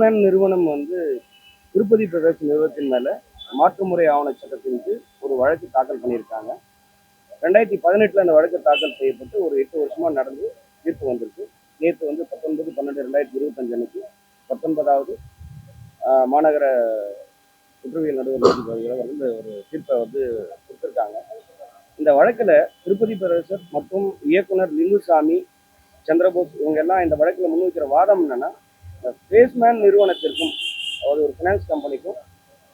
Baseman நிறுவனம் வந்து திருப்பதி பிரதேச நிறுவனத்தின் மேல மாற்றுமுறை ஆவண சட்டத்தின் கீழ் ஒரு வழக்கு தாக்கல் பண்ணியிருக்காங்க. ரெண்டாயிரத்தி பதினெட்டுல அந்த வழக்கு தாக்கல் செய்யப்பட்டு ஒரு எட்டு வருஷமா நடந்து தீர்ப்பு வந்திருக்கு. நேற்று வந்து பத்தொன்பது பன்னெண்டு ரெண்டாயிரத்தி இருபத்தஞ்சு அன்னைக்கு பத்தொன்பதாவது ஆஹ், மாநகர குற்றவியல் நடுவர் வந்து ஒரு தீர்ப்பை வந்து கொடுத்துருக்காங்க. இந்த வழக்குல திருப்பதி பிரதேசர் மற்றும் இயக்குனர் லிங்குசாமி சந்திரபோஸ் இவங்க எல்லாம் இந்த வழக்குல முன்வைக்கிற வாதம் என்னன்னா பேஸ்மேன் நிறுவனத்திற்கும் அதாவது ஒரு ஃபினான்ஸ் கம்பெனிக்கும்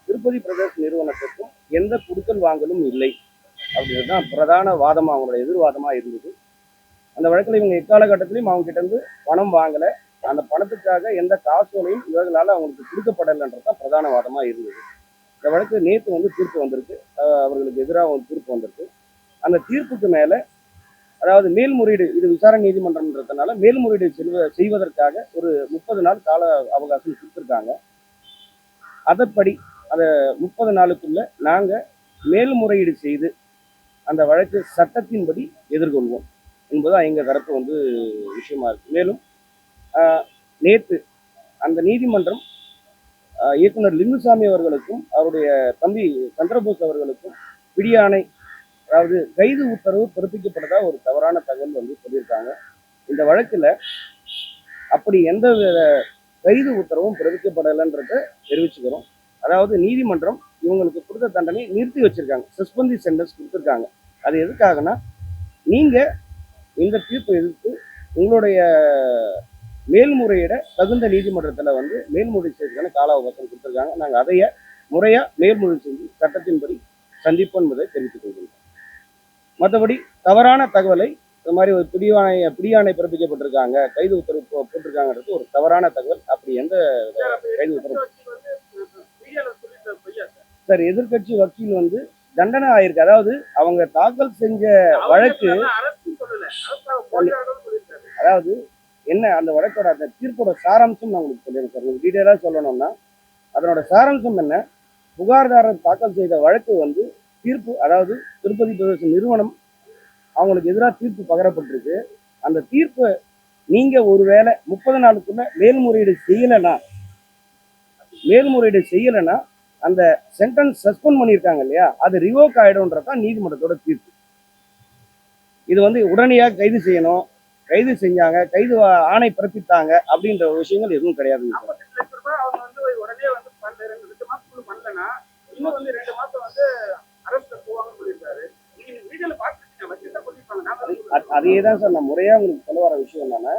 திருப்பதி பிரதேஷ் நிறுவனத்திற்கும் எந்த குடுக்கல் வாங்கலும் இல்லை. அப்படின்றது தான் பிரதான வாதமாக அவங்களோட எதிர்வாதமாக இருந்தது. அந்த வழக்கில் இவங்க எக்காலகட்டத்திலையும் அவங்க கிட்டேருந்து பணம் வாங்கலை. அந்த பணத்துக்காக எந்த காசோலையும் இவர்களால் அவங்களுக்கு கொடுக்கப்படலைன்றது தான் பிரதான வாதமாக இருந்தது. இந்த வழக்கு நேற்று வந்து தீர்ப்பு வந்திருக்கு. அவர்களுக்கு எதிராக ஒரு தீர்ப்பு வந்திருக்கு. அந்த தீர்ப்புக்கு மேலே அதாவது மேல்முறையீடு இது விசாரணை நீதிமன்றம்ன்றதுனால மேல்முறையீடு செல்வ செய்வதற்காக ஒரு முப்பது நாள் கால அவகாசம் கொடுத்துருக்காங்க. அதன்படி அந்த முப்பது நாளுக்குள்ள நாங்க மேல்முறையீடு செய்து அந்த வழக்கு சட்டத்தின்படி எதிர்கொள்வோம் என்பதுதான் எங்க தரப்பு வந்து விஷயமா இருக்கு. மேலும் ஆஹ், அந்த நீதிமன்றம் இயக்குனர் லிங்குசாமி அவர்களுக்கும் அவருடைய தம்பி சந்திரபோஸ் அவர்களுக்கும் பிடியாணை அதாவது கைது உத்தரவு பிறப்பிக்கப்பட்டதா ஒரு தவறான தகவல் வந்து சொல்லியிருக்காங்க. இந்த வழக்குல அப்படி எந்த வித கைது உத்தரவும் பிறப்பிக்கப்படலைன்றத தெரிவிச்சுக்கிறோம். அதாவது நீதிமன்றம் இவங்களுக்கு கொடுத்த தண்டனை நிறுத்தி வச்சிருக்காங்க. சஸ்பெண்டி சென்டென்ஸ் கொடுத்துருக்காங்க. அது எதுக்காகனா நீங்க இந்த தீர்ப்பை எதிர்த்து உங்களுடைய மேல்முறையிட தகுந்த நீதிமன்றத்துல வந்து மேல்முறை செய்வதற்கான கால அவகாசம் கொடுத்துருக்காங்க. நாங்க அதைய முறையா மேல்முறை செஞ்சு சட்டத்தின்படி சந்திப்போம் என்பதை தெரிவித்துக் கொள்கிறோம் மற்றபடி தவறான தகவலை இந்த மாதிரி ஒரு பிடிவானை பிடியானை பிறப்பிக்கப்பட்டிருக்காங்க கைது உத்தரவு போட்டிருக்காங்கன்றது ஒரு தவறான தகவல். அப்படி எந்த கைது உத்தரவு சார் எதிர்க்கட்சி வக்கீல் வந்து தண்டனை ஆயிருக்கு. அதாவது அவங்க தாக்கல் செஞ்ச வழக்கு அதாவது என்ன அந்த வழக்கோட அந்த தீர்ப்போட சாராம்சம் நான் உங்களுக்கு சொல்லிடுறேன் சார். உங்களுக்கு டீட்டெயிலாக சொல்லணும்னா அதனோட சாராம்சம் என்ன? புகார்தாரர் தாக்கல் செய்த வழக்கு வந்து தீர்ப்பு அதாவது திருப்பதி பிரதேச நிறுவனம் அவங்களுக்கு எதிராக தீர்ப்பு பகரப்பட்டிருக்கு. அந்த தீர்ப்பை நீங்க ஒருவேளை முப்பது நாளுக்குள்ள மேல்முறையீடு செய்யலைன்னா மேல்முறையீடு செய்யலைன்னா அந்த சென்டென்ஸ் சஸ்பெண்ட் பண்ணியிருக்காங்க இல்லையா அது ரிவோக் ஆகிடும்ன்றதான் நீதிமன்றத்தோட தீர்ப்பு. இது வந்து உடனடியாக கைது செய்யணும் கைது செஞ்சாங்க கைது ஆணை பிறப்பித்தாங்க அப்படின்ற விஷயங்கள் எதுவும் கிடையாதுங்க அதையே தான் சார் நான் முறையாக உங்களுக்கு சொல்ல வர விஷயம் என்னன்னா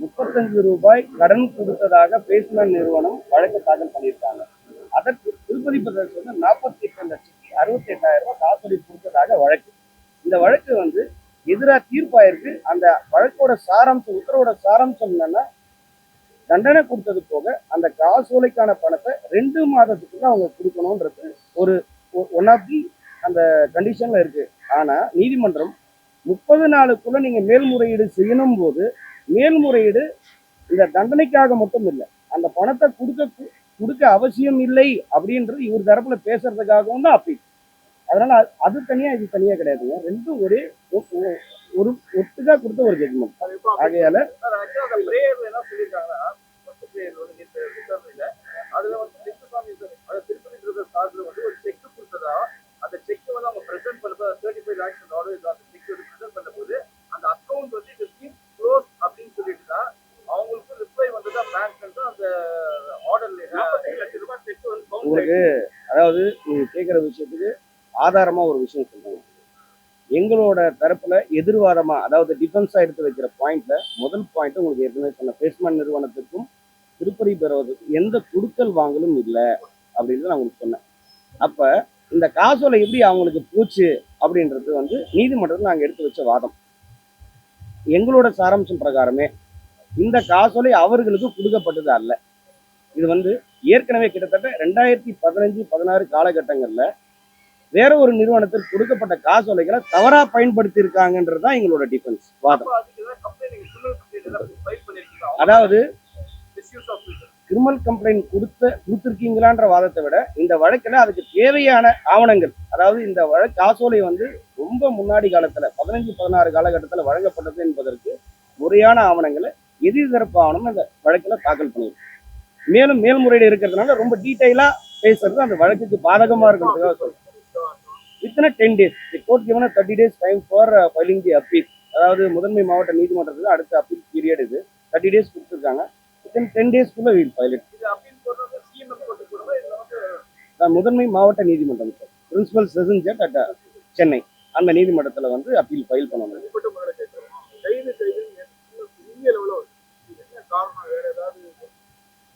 முப்பத்தஞ்சு ரூபாய் கடன் கொடுத்ததாக பேஸ்மேன் நிறுவனம் வழக்கு தாக்கல் பண்ணியிருக்காங்க. அதற்கு திருப்பதி பிரதேசம் வந்து நாற்பத்தி எட்டு லட்சத்தி அறுபத்தி எட்டாயிரம் ரூபாய் காசோலை கொடுத்ததாக வழக்கு. இந்த வழக்கு வந்து எதிராக தீர்ப்பாயிருக்கு. அந்த வழக்கோட சாராம்சம் உத்தரவோட சாராம்சம் என்னன்னா தண்டனை கொடுத்தது போக அந்த காசோலைக்கான பணத்தை ரெண்டு மாதத்துக்குள்ள அவங்க கொடுக்கணுன்றது ஒரு ஒன் ஆஃப் தி அந்த கண்டிஷன்ல இருக்கு. ஆனா நீதிமன்றம் முப்பது நாளுக்குள்ள நீங்க மேல்முறையீடு செய்யணும் போது மேல்முறையீடு இந்த தண்டனைக்காக மட்டும் இல்லை அந்த பணத்தை கொடுக்க கொடுக்க அவசியம் இல்லை அப்படின்றது இவர் தரப்புல பேசுறதுக்காகவும் தான் அப்பீல். அதனால அது- தனியா இது தனியா கிடையாதுங்க. ரெண்டும் ஒரே ஒரு ஒட்டுக்கா கொடுத்த ஒரு ஜட்மெண்ட் ஆகையால அந்த செக் கொடுத்ததா அந்த செக் வந்து அவங்க பிரசென்ட் பண்ண தேர்ட்டி ஃபைவ் லேக்ஸ் ஆர்டர் உங்களுக்கு அதாவது நீங்கள் கேட்குற விஷயத்துக்கு ஆதாரமாக ஒரு விஷயம் சொல்லுங்க எங்களோட தரப்பில் எதிர்வாதமாக அதாவது டிஃபென்ஸாக எடுத்து வைக்கிற பாயிண்ட்டில் முதல் பாயிண்ட் உங்களுக்கு ஏற்கனவே சொன்ன பேஸ்மேன் நிறுவனத்துக்கும் திருப்பதி பெறுவதற்கும் எந்த குடுக்கல் வாங்கலும் இல்லை அப்படின்னு நான் உங்களுக்கு சொன்னேன். அப்போ இந்த காசோலை எப்படி அவங்களுக்கு போச்சு அப்படின்றது வந்து நீதிமன்றத்தில் நாங்கள் எடுத்து வச்ச வாதம். எங்களோட சாராம்சம் பிரகாரமே இந்த காசோலை அவர்களுக்கு கொடுக்கப்பட்டது அல்ல. இது வந்து ஏற்கனவே கிட்டத்தட்ட ரெண்டாயிரத்தி பதினஞ்சு பதினாறு காலகட்டங்கள்ல வேற ஒரு நிறுவனத்தில் கொடுக்கப்பட்ட காசோலைகளை தவறா பயன்படுத்தி இருக்காங்கன்றது தான் எங்களோட டிஃபென்ஸ் வாதம். அதாவது கிரிமினல் கம்ப்ளைண்ட் கொடுத்த கொடுத்துருக்கீங்களான்ற வாதத்தை விட இந்த வழக்கில் அதுக்கு தேவையான ஆவணங்கள் அதாவது இந்த வழக்கு காசோலை வந்து ரொம்ப முன்னாடி காலத்துல பதினஞ்சு பதினாறு காலகட்டத்துல வழங்கப்பட்டது என்பதற்கு முறையான ஆவணங்களை எதிர்தரப்பு ஆவணம் இந்த வழக்குல தாக்கல் பண்ணியிருக்கு மேலும் மேல்முறையீடு இருக்கிறதுனால ரொம்ப டீட்டெயிலா பேசுறது அந்த வழக்குக்கு பாதகமா இருக்கிறதுக்காக சொல்றேன். Within ten days the court given thirty days time for filing the appeal அதாவது முதன்மை மாவட்ட நீதிமன்றத்துக்கு அடுத்த அப்பீல் பீரியட் இது. தேர்ட்டி டேஸ் கொடுத்துருக்காங்க. வித்தின் டென் டேஸ்க்குள்ள வீல் ஃபைல் முதன்மை மாவட்ட நீதிமன்றம் sir. Principal session judge at Chennai அந்த நீதிமன்றத்தில் வந்து அப்பீல் ஃபைல் பண்ணணும் தனிப்பட்ட முறையில கேட்கிறோம் கைது செய்து இந்திய லெவலில் என்ன காரணம் வேற ஏதாவது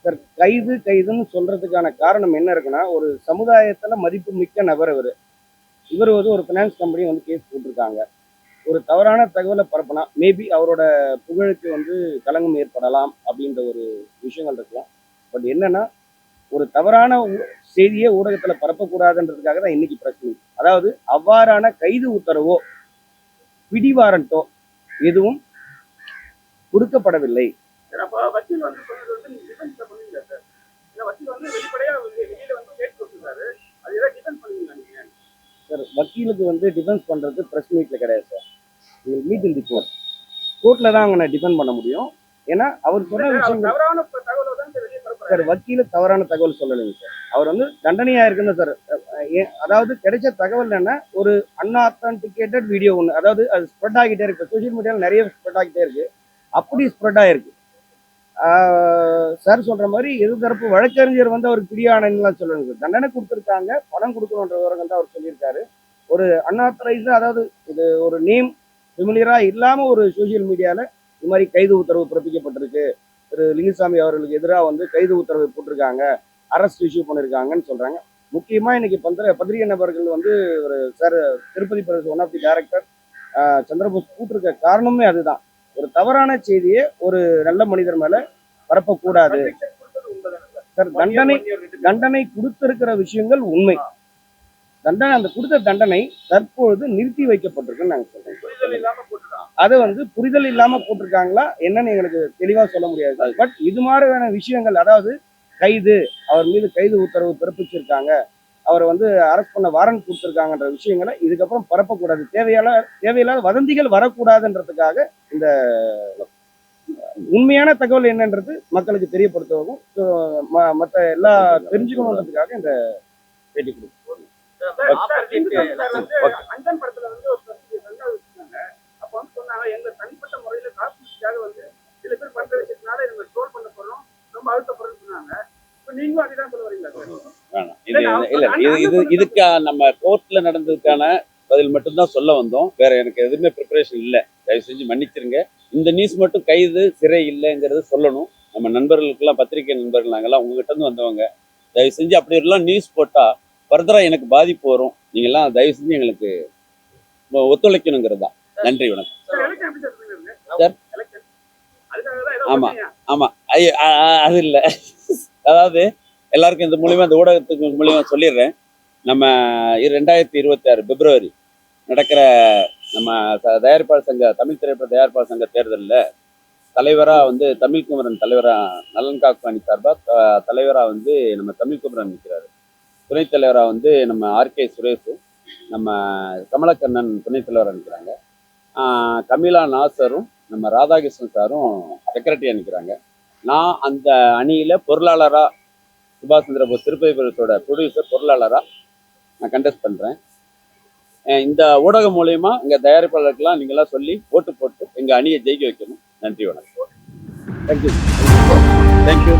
சார் கைது கைதுன்னு சொல்றதுக்கான காரணம் என்ன இருக்குன்னா ஒரு சமுதாயத்துல மதிப்பு மிக்க நபர் இவர். இவர் வந்து ஒரு ஃபினான்ஸ் கம்பெனி வந்து கேஸ் போட்டிருக்காங்க. ஒரு தவறான தகவலை பரப்பினா மேபி அவரோட புகழுக்கு வந்து களங்கம் ஏற்படலாம் அப்படின்ற ஒரு விஷயங்கள் இருக்கலாம். பட் என்னன்னா ஒரு தவறான ஊ- செய்தியை ஊடகத்துல பரப்பக்கூடாதுன்றதுக்காக தான் இன்னைக்கு பிரச்சனை அதாவது அவ்வாறான கைது உத்தரவோ பிடிவாரண்டோ எதுவும் கொடுக்கப்படவில்லை. சார் வக்கீலுக்கு வந்து டிஃபென்ஸ் பண்றது பிரஸ் மீட்ல கிடையாது சார். நீங்கள் மீட் இன் தி கோர்ட் கோர்ட்ல தான் அங்கே டிஃபெண்ட் பண்ண முடியும். ஏன்னா அவர் சொன்ன பரப்புறாரு சார் வக்கீல தவறான தகவல் சொல்லலைங்க சார். அவர் வந்து தண்டனையா இருக்குன்னு சார் அதாவது கிடைச்ச தகவல் என்ன? ஒரு அன்ஆத்தன்டிகேட்டட் வீடியோ ஒன்று அதாவது அது ஸ்ப்ரெட் ஆகிட்டே இருக்கு. சோஷியல் மீடியாவில் நிறைய ஸ்ப்ரெட் ஆகிட்டே இருக்கு. அப்படி ஸ்ப்ரெட் ஆயிருக்கு. சார் சொல்ற மாதிரி எதிர்த்தரப்பு வழக்கறிஞர் வந்து அவருக்கு பிடியானலாம் சொல்லணும் தண்டனை கொடுத்துருக்காங்க பணம் கொடுக்கணுன்ற விவரங்கள் தான் அவர் சொல்லியிருக்காரு. ஒரு அன்ஆத்தரைஸ்டு அதாவது இது ஒரு நேம் சிமிலியராக இல்லாமல் ஒரு சோஷியல் மீடியாவில் இது மாதிரி கைது உத்தரவு பிறப்பிக்கப்பட்டிருக்கு. திரு லிங்குசாமி அவர்களுக்கு எதிராக வந்து கைது உத்தரவு போட்டிருக்காங்க அரெஸ்ட் இஷ்யூ பண்ணியிருக்காங்கன்னு சொல்கிறாங்க முக்கியமாக இன்னைக்கு பந்திர பத்திரிகை நபர்கள் வந்து ஒரு sir Tirupati Pradesh one of the director Chandrabose கூட்டிருக்க காரணமே அதுதான். ஒரு தவறான செய்தியை ஒரு நல்ல மனிதர் மேல பரப்பக்கூடாது. சார்? தண்டனை தண்டனை கொடுத்திருக்கிற விஷயங்கள் உண்மை. தண்டனை அந்த கொடுத்த தண்டனை தற்பொழுது நிறுத்தி வைக்கப்பட்டிருக்குன்னு நாங்க சொல்றோம். அதை வந்து புரிதல் இல்லாம போட்டிருக்காங்களா என்னன்னு எங்களுக்கு தெளிவா சொல்ல முடியாது. பட் இது மாதிரியான விஷயங்கள் அதாவது கைது அவர் மீது கைது உத்தரவு பிறப்பிச்சிருக்காங்க. அவரை வந்து அரெஸ்ட் பண்ண வாரண்ட் கொடுத்துருக்காங்கன்ற விஷயங்களை இதுக்கப்புறம் பரப்பக்கூடாது தேவையான தேவையில்லாத வதந்திகள் வரக்கூடாதுன்றதுக்காக இந்த உண்மையான தகவல் என்னன்றது மக்களுக்கு தெரியப்படுத்தவும் மற்ற ம- மத்த எல்லா தெரிஞ்சுக்கணுன்றதுக்காக இந்த பேட்டி கொடுக்கும் வந்து அஞ்சன் படத்துல வந்து ஒரு அப்ப வந்து சொன்னாங்க எங்க தனி முறையில காசுக்காக வந்து சில பேர் பண்ற விஷயத்தினால எங்க ட்ரோல் பண்ண போறோம் ரொம்ப அழுத்தப்படுறோம்னு சொன்னாங்க இப்ப நீங்களும் அதுதான் சொல்ல வரீங்களா சார் வேணாம் இது இல்ல இது இது இதுக்கு நம்ம கோர்ட்ல நடந்ததுக்கான பதில் மட்டும்தான் சொல்ல வந்தோம். வேற எனக்கு எதுவுமே ப்ரிப்பரேஷன் இல்லை. தயவு செஞ்சு மன்னிச்சிருங்க. இந்த நியூஸ் மட்டும் கைது சிறை இல்லைங்கிறது சொல்லணும். நம்ம நண்பர்களுக்கெல்லாம் பத்திரிகை நண்பர்கள் நாங்கெல்லாம் உங்ககிட்ட இருந்து வந்தவங்க தயவு செஞ்சு அப்படி எல்லாம் நியூஸ் போட்டா ஃபர்தரா எனக்கு பாதிப்பு வரும். நீங்கெல்லாம் தயவு செஞ்சு எங்களுக்கு ஒத்துழைக்கணுங்கிறது. தான் நன்றி வணக்கம். சார் எலெக்ஷன் எப்படி சார்? பண்ணிருங்க சார். எலெக்ஷன் அதுக்காக தான் ஏதோ ஆமா. பண்ணீங்க. ஆமா. ஐய- அ- அ- அது இல்லை. அதாவது எல்லாருக்கும் இந்த மூலியமா இந்த ஊடகத்துக்கு மூலியமா சொல்லிடுறேன். நம்ம ரெண்டாயிரத்தி இருபத்தி ஆறு பிப்ரவரி நடக்கிற நம்ம த- தயாரிப்பாளர் சங்க தமிழ் திரைப்பட தயாரிப்பாளர் சங்க தேர்தலில் தலைவராக வந்து தமிழ் குமரன் தலைவராக நலன் காக்கு சார்பாக தலைவராக வந்து நம்ம தமிழ் குமரன் நிற்கிறாரு துணைத் தலைவராக வந்து நம்ம ஆர்கே சுரேஷும் நம்ம கமலக்கண்ணன் துணைத் தலைவராக நிற்கிறாங்க கமிலா நாசரும் நம்ம ராதாகிருஷ்ணன் சாரும் செக்ரட்டரியாக நிற்கிறாங்க நான் அந்த அணியில் பொருளாளராக சுபாஷ் சந்திர போஸ் திருப்பதி ப்ரொடியூசர் பொருளாளராக நான் கண்டெஸ்ட் பண்ணுறேன் இந்த ஊடகம் மூலயமா எங்கள் தயாரிப்பாளருக்கெல்லாம் நீங்களாம் சொல்லி ஓட்டு போட்டு எங்கள் அணியை ஜெயிக்க வைக்கணும். நன்றி வணக்கம். Thank you thank you